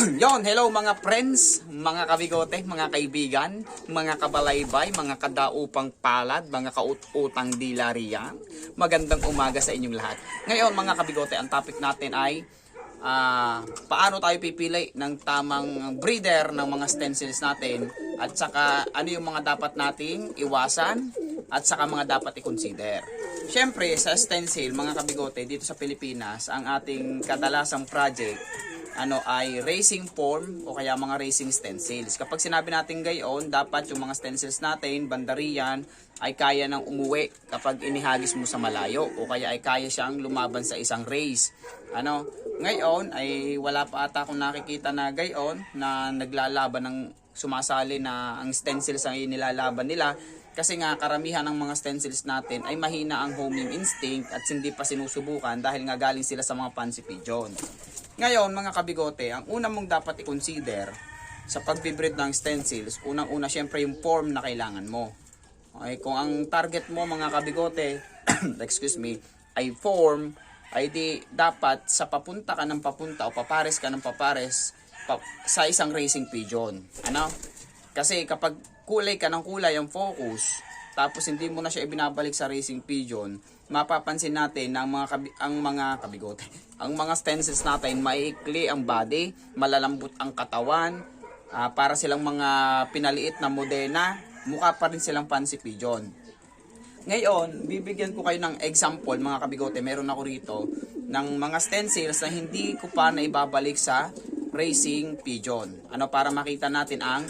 Yon, hello mga friends, mga kabigote, mga kaibigan, mga kabalaybay, mga kadaupang palad, mga kaututang dilariyan. Magandang umaga sa inyong lahat. Ngayon mga kabigote, ang topic natin ay ah, paano tayo pipili ng tamang breeder ng mga stencils natin at saka ano yung mga dapat nating iwasan at saka mga dapat i-consider. Siyempre, sa stencil, mga kabigote, dito sa Pilipinas, ang ating kadalasang project ano ay racing form o kaya mga racing stencils. Kapag sinabi natin gayon, dapat yung mga stencils natin, bandariyan, ay kaya nang umuwi kapag inihagis mo sa malayo o kaya ay kaya siyang lumaban sa isang race. Ano, ngayon ay wala pa ata akong nakikita na gayon na naglalaban ng sumasali na ang stencils ang inilalaban nila kasi nga karamihan ng mga stencils natin ay mahina ang homing instinct at hindi pa sinusubukan dahil nga galing sila sa mga fancy pigeon. Ngayon, mga kabigote, ang una mong dapat i-consider sa pagbibreed ng stencils, unang-una syempre yung form na kailangan mo. Okay, kung ang target mo mga kabigote, excuse me, ay form, ay di dapat sa papunta ka ng papunta o papares ka ng papares pa- sa isang racing pigeon. Ano? Kasi kapag kulay ka ng kulay ang focus, tapos hindi mo na siya ibinabalik sa racing pigeon, mapapansin natin na ang mga kabi- ang mga kabigote, ang mga stencils natin maiikli ang body, malalambot ang katawan, ah, para silang mga pinaliit na modena, mukha pa rin silang fancy pigeon. Ngayon, bibigyan ko kayo ng example mga kabigote, meron ako rito ng mga stencils na hindi ko pa na ibabalik sa racing pigeon. Ano para makita natin ang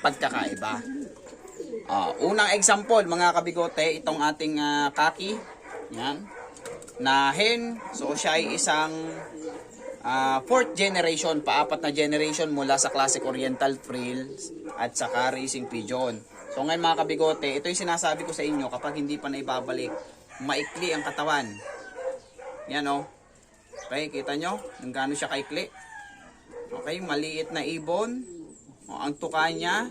pagkakaiba. Ah, unang example mga kabigote, itong ating ah, kaki. Yan. Na hen. So siya ay isang ah, fourth generation, paapat na generation mula sa classic oriental frills at saka racing pigeon. So ngayon mga kabigote, ito yung sinasabi ko sa inyo kapag hindi pa na ibabalik, maikli ang katawan. Yan o. Okay, kita nyo? Kung gaano siya kaikli. Okay, maliit na ibon. O, ang tuka niya.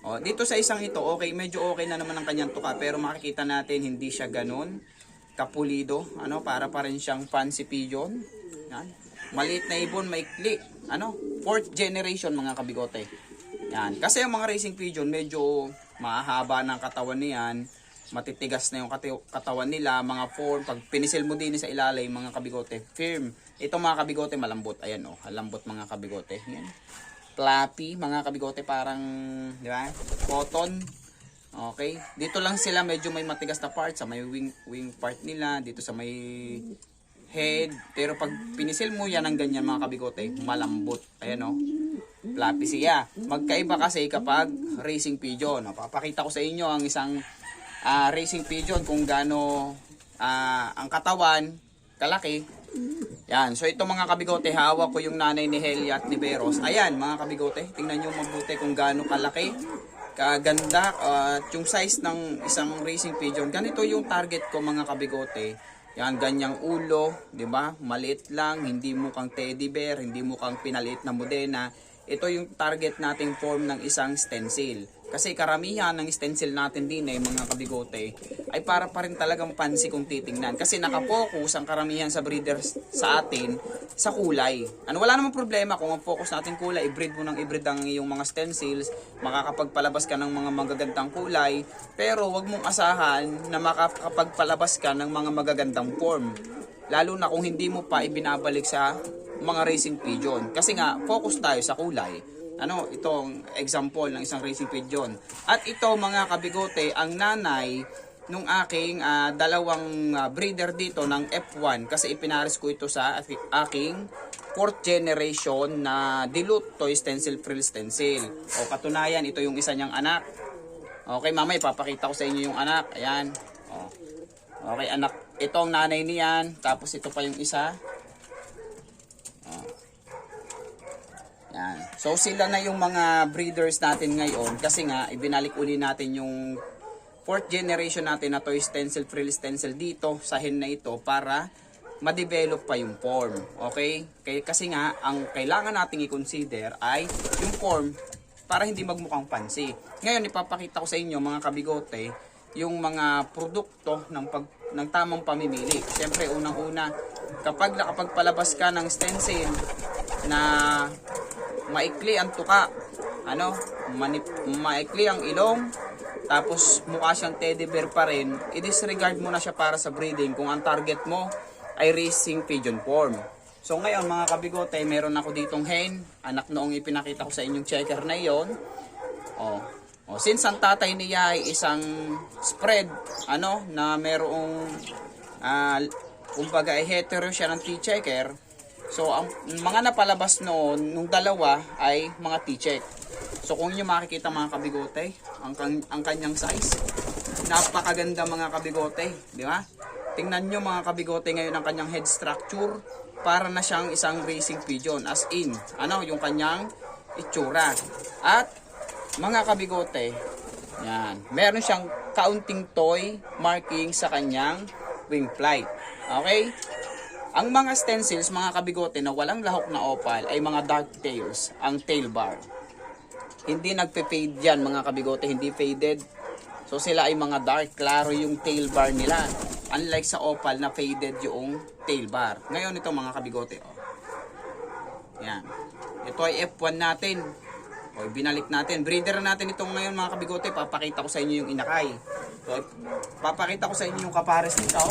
O, dito sa isang ito, okay, medyo okay na naman ang kanyang tuka. Pero makikita natin, hindi siya ganun kapulido. Ano, para pa rin siyang fancy pigeon. Yan. Maliit na ibon, maikli. Ano, fourth generation mga kabigote. Yan. Kasi yung mga racing pigeon, medyo mahaba ng katawan niyan. Matitigas na yung katawan nila, mga form. Pag pinisil mo din sa ilalim, mga kabigote, firm. Ito mga kabigote, malambot. Ayan oh, malambot mga kabigote. Yan. Flappy, mga kabigote, parang, di ba? Cotton. Okay. Dito lang sila medyo may matigas na part sa may wing wing part nila, dito sa may head. Pero pag pinisil mo yan ng ganyan mga kabigote, malambot. Ayan o. Flappy siya. Magkaiba kasi kapag racing pigeon. O, Papakita ko sa inyo ang isang ah, racing pigeon kung gaano ah, ang katawan, kalaki. Yan. So ito mga kabigote, hawak ko yung nanay ni Helia at ni Beros. Ayan mga kabigote, tingnan nyo mabuti kung gaano kalaki, kaganda, at yung size ng isang racing pigeon. Ganito yung target ko mga kabigote. Yan, ganyang ulo, di ba? Maliit lang, hindi mukhang teddy bear, hindi mukhang pinaliit na modena. Ito yung target nating form ng isang stencil. Kasi karamihan ng stencil natin din ay mga kabigote ay para pa rin talagang pansi kung titingnan. Kasi nakapokus ang karamihan sa breeders sa atin sa kulay. Ano, wala namang problema kung ang focus natin kulay, i-breed mo ng i-breed ang iyong mga stencils, makakapagpalabas ka ng mga magagandang kulay, pero wag mong asahan na makakapagpalabas ka ng mga magagandang form. Lalo na kung hindi mo pa ibinabalik sa mga racing pigeon. Kasi nga, focus tayo sa kulay ano, itong example ng isang racing pigeon. At ito mga kabigote, ang nanay nung aking ah, dalawang ah, breeder dito ng F1 kasi ipinaris ko ito sa aki- aking fourth generation na dilute toy stencil frill stencil. O katunayan, ito yung isa niyang anak. Okay, mama, ipapakita ko sa inyo yung anak. Ayan. O. Okay, anak. Ito ang nanay niyan. Tapos ito pa yung isa. Yan. So sila na yung mga breeders natin ngayon kasi nga ibinalik uli natin yung fourth generation natin na toy stencil frill stencil dito sa hen na ito para ma-develop pa yung form. Okay? Kasi nga ang kailangan nating i-consider ay yung form para hindi magmukhang pansi. Ngayon ipapakita ko sa inyo mga kabigote yung mga produkto ng pag ng tamang pamimili. Siyempre unang-una kapag nakapagpalabas ka ng stencil na maikli ang tuka. Ano? Manip, maikli ang ilong. Tapos mukha siyang teddy bear pa rin. I-disregard mo na siya para sa breeding kung ang target mo ay racing pigeon form. So ngayon mga kabigote, meron ako ditong hen. Anak noong ipinakita ko sa inyong checker na iyon. Oh. Oh, since ang tatay niya ay isang spread, ano, na merong ah kumbaga ay hetero siya ng T-checker. So ang mga napalabas noon nung dalawa ay mga T-check. So kung niyo makikita mga kabigote, ang ang kanyang size, napakaganda mga kabigote, di ba? Tingnan niyo mga kabigote ngayon ang kanyang head structure para na siyang isang racing pigeon as in, ano, yung kanyang itsura. At mga kabigote, yan. Meron siyang kaunting toy marking sa kanyang wing flight. Okay? Ang mga stencils, mga kabigote na walang lahok na opal ay mga dark tails, ang tail bar. Hindi nagpe-fade yan mga kabigote, hindi faded. So sila ay mga dark, klaro yung tail bar nila. Unlike sa opal na faded yung tail bar. Ngayon ito mga kabigote, oh. Yan. Ito ay F1 natin. O, binalik natin. Breeder natin ito ngayon mga kabigote. Papakita ko sa inyo yung inakay. So, papakita ko sa inyo yung kapares nito.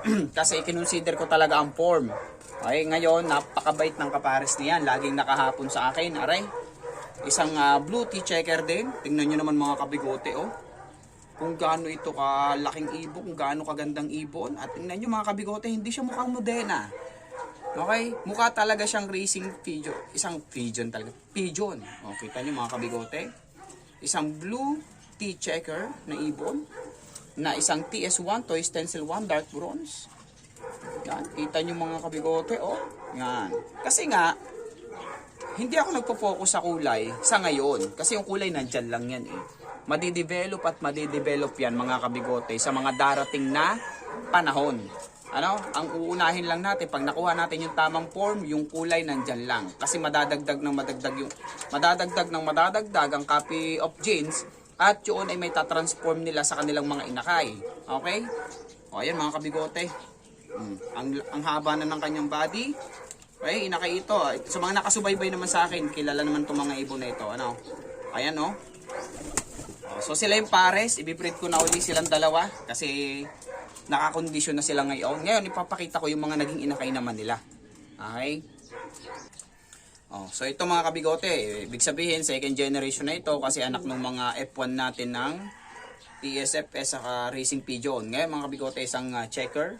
Kasi ikinonsider ko talaga ang form. Okay, ngayon, napakabait ng kapares niyan. Laging nakahapon sa akin. Aray, isang ah, blue tea checker din. Tingnan nyo naman mga kabigote, oh. Kung gaano ito kalaking ibon, kung gaano kagandang ibon. At tingnan nyo mga kabigote, hindi siya mukhang modena. Okay? Mukha talaga siyang racing pigeon. Isang pigeon talaga. Pigeon. O, kita nyo mga kabigote. Isang blue T-checker na ibon. Na isang TS1, Toy Stencil 1, Dark Bronze. Yan. Kita nyo mga kabigote. O, yan. Kasi nga, hindi ako nagpo-focus sa kulay sa ngayon. Kasi yung kulay nandyan lang yan eh. Madidevelop at madidevelop yan mga kabigote sa mga darating na panahon. Ano? Ang uunahin lang natin, pag nakuha natin yung tamang form, yung kulay nandyan lang. Kasi madadagdag ng madagdag yung, madadagdag ng madadagdag ang copy of genes at yun ay may tatransform nila sa kanilang mga inakay. Okay? O ayan mga kabigote. Mm. Ang, ang haba na ng kanyang body. Okay, inakay ito. Sa mga nakasubaybay naman sa akin, kilala naman itong mga ibon na ito. Ano? Ayan no. Oh, So sila yung pares, ibibreed ko na uli silang dalawa kasi nakakondisyon na sila ngayon. Ngayon ipapakita ko yung mga naging inakay naman nila. Okay? Oh, so ito mga kabigote, ibig sabihin second generation na ito kasi anak ng mga F1 natin ng TSFS saka Racing Pigeon. Ngayon mga kabigote, isang ah, checker.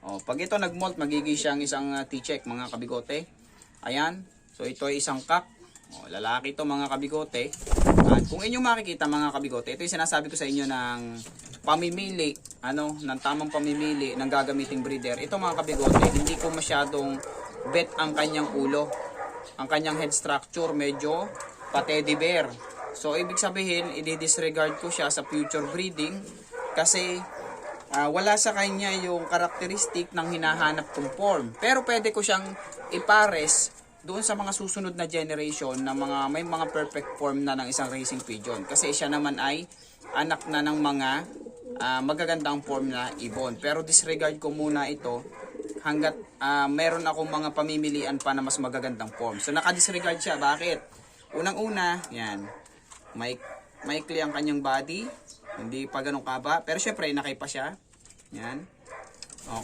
Oh, pag ito nag-molt, magiging siyang isang ah, T-check mga kabigote. Ayan. So ito ay isang kak. Oh, lalaki to mga kabigote. At kung inyong makikita mga kabigote, ito yung sinasabi ko sa inyo ng pamimili, ano, ng tamang pamimili ng gagamiting breeder. Ito mga kabigote, hindi ko masyadong bet ang kanyang ulo. Ang kanyang head structure medyo pa-teddy bear. So ibig sabihin, i-disregard ko siya sa future breeding kasi ah, wala sa kanya yung karakteristik ng hinahanap kong form. Pero pwede ko siyang ipares doon sa mga susunod na generation na mga may mga perfect form na ng isang racing pigeon. Kasi siya naman ay anak na ng mga ah, magagandang form na ibon. Pero disregard ko muna ito hanggat ah, meron akong mga pamimilian pa na mas magagandang form. So naka-disregard siya. Bakit? Unang-una, yan. May maikli ang kanyang body. Hindi pa ganun kaba. Pero syempre, nakay pa siya. Yan.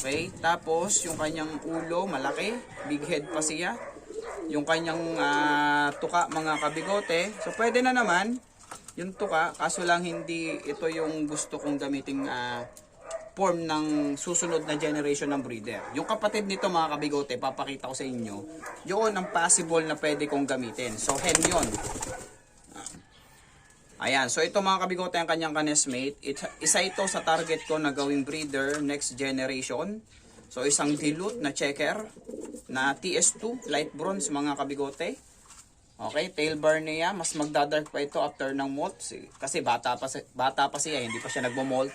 Okay. Tapos, yung kanyang ulo, malaki. Big head pa siya. Yung kanyang ah, tuka, mga kabigote. So, pwede na naman yung tuka. Kaso lang hindi ito yung gusto kong gamiting ah, form ng susunod na generation ng breeder. Yung kapatid nito mga kabigote, papakita ko sa inyo, yun ang possible na pwede kong gamitin. So, hen yun. Ayan, so ito mga kabigote ang kanyang kanesmate. It, isa ito sa target ko na gawing breeder next generation. So isang dilute na checker na TS2 light bronze mga kabigote. Okay, tail bar niya, mas magdadark pa ito after ng molt. Si- Kasi bata pa, bata pa siya, hindi pa siya nagmo-molt.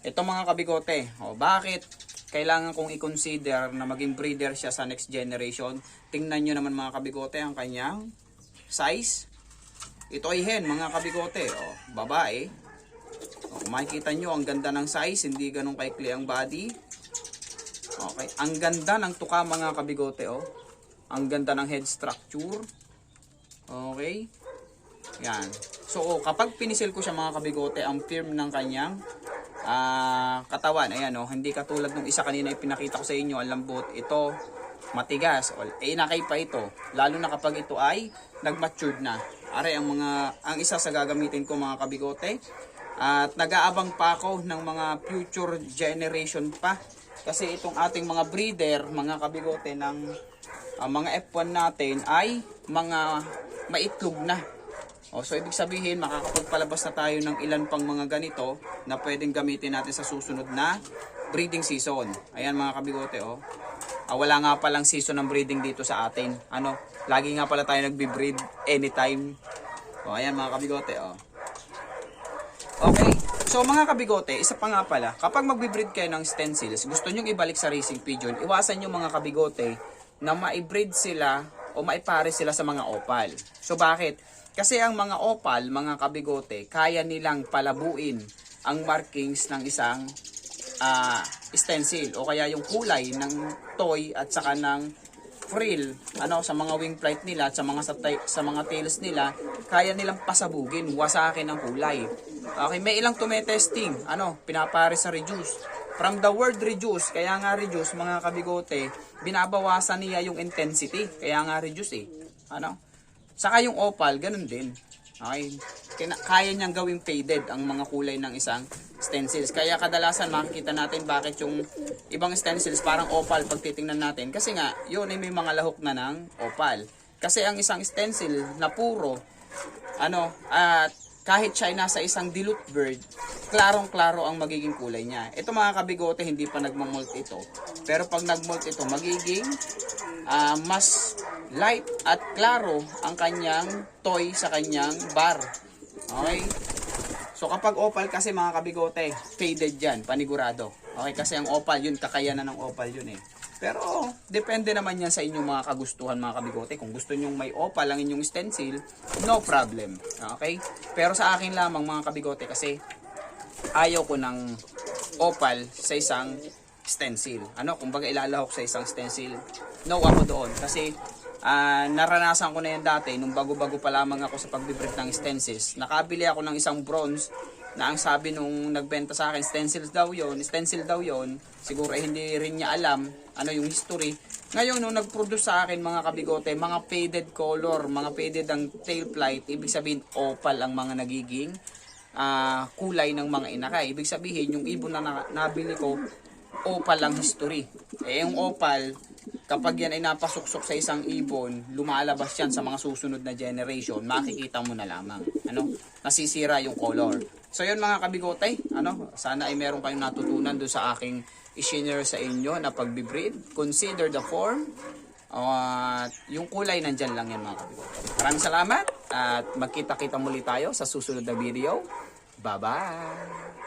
Ito mga kabigote, o bakit kailangan kong i-consider na maging breeder siya sa next generation? Tingnan nyo naman mga kabigote ang kanyang size. Ito ay hen, mga kabigote. O, babae. O, kung makikita nyo, ang ganda ng size. Hindi ganun kaikli ang body. Okay. Ang ganda ng tuka, mga kabigote. O. Ang ganda ng head structure. Okay? Yan. So, kapag pinisil ko siya mga kabigote, ang firm ng kanyang ah, katawan. Ayan, oh, hindi katulad nung isa kanina ipinakita ko sa inyo, ang lambot. Ito, matigas. O, eh, inakay pa ito. Lalo na kapag ito ay nag-matured na. Are, ang mga, ang isa sa gagamitin ko mga kabigote. At nag-aabang pa ako ng mga future generation pa. Kasi itong ating mga breeder, mga kabigote ng ang mga F1 natin ay mga maitlog na. O, so ibig sabihin, makakapagpalabas na tayo ng ilan pang mga ganito na pwedeng gamitin natin sa susunod na breeding season. Ayan mga kabigote, oh. Ah, wala nga palang season ng breeding dito sa atin. Ano, lagi nga pala tayo nagbi-breed anytime. O, ayan mga kabigote, oh. Okay. So mga kabigote, isa pa nga pala, kapag magbe-breed kayo ng stencils, gusto nyong ibalik sa racing pigeon, iwasan nyo mga kabigote na ma-breed sila o maipare sila sa mga opal. So bakit? Kasi ang mga opal, mga kabigote, kaya nilang palabuin ang markings ng isang ah, stencil o kaya yung kulay ng toy at saka ng frill ano sa mga wing plate nila at sa mga sa, sa mga tails nila kaya nilang pasabugin wasakin ng kulay. Okay may ilang tumetesting ano pinapare sa reduce. From the word reduce kaya nga reduce mga kabigote binabawasan niya yung intensity kaya nga reduce eh. Ano saka yung opal ganun din Okay. Kina- Kaya niyang gawing faded ang mga kulay ng isang stencils. Kaya kadalasan makikita natin bakit yung ibang stencils parang opal pag titingnan natin. Kasi nga, yun ay may mga lahok na ng opal. Kasi ang isang stencil na puro, ano, at kahit siya ay nasa isang dilute bird, klarong-klaro ang magiging kulay niya. Ito mga kabigote, hindi pa nagmamolt ito. Pero pag nagmolt ito, magiging ah, mas light at klaro ang kanyang toy sa kanyang bar. Okay? So kapag opal kasi mga kabigote, faded yan, panigurado. Okay, kasi ang opal yun, kakayanan ng opal yun eh. Pero depende naman yan sa inyong mga kagustuhan mga kabigote. Kung gusto nyong may opal ang inyong stencil, no problem. Okay? Pero sa akin lamang mga kabigote kasi ayaw ko ng opal sa isang stencil. Ano, kumbaga ilalahok sa isang stencil. No ako doon kasi ah, naranasan ko na yan dati nung bago-bago pa lamang ako sa pagbibreak ng stencils. Nakabili ako ng isang bronze na ang sabi nung nagbenta sa akin stencils daw yon, stencil daw yon. Siguro eh, hindi rin niya alam ano yung history. Ngayon nung nag-produce sa akin mga kabigote, mga faded color, mga faded ang tail plate, ibig sabihin opal ang mga nagiging ah, kulay ng mga inakay. Ibig sabihin, yung ibon na nabili ko, opal ang history. Eh, yung opal, kapag yan ay napasuksok sa isang ibon, lumalabas yan sa mga susunod na generation, makikita mo na lamang. Ano? Nasisira yung color. So yun mga kabigote, ano? Sana ay meron kayong natutunan doon sa aking i-share sa inyo na pagbibreed. Consider the form. At yung kulay nandyan lang yan mga kabigote. Maraming salamat at magkita-kita muli tayo sa susunod na video. Bye-bye!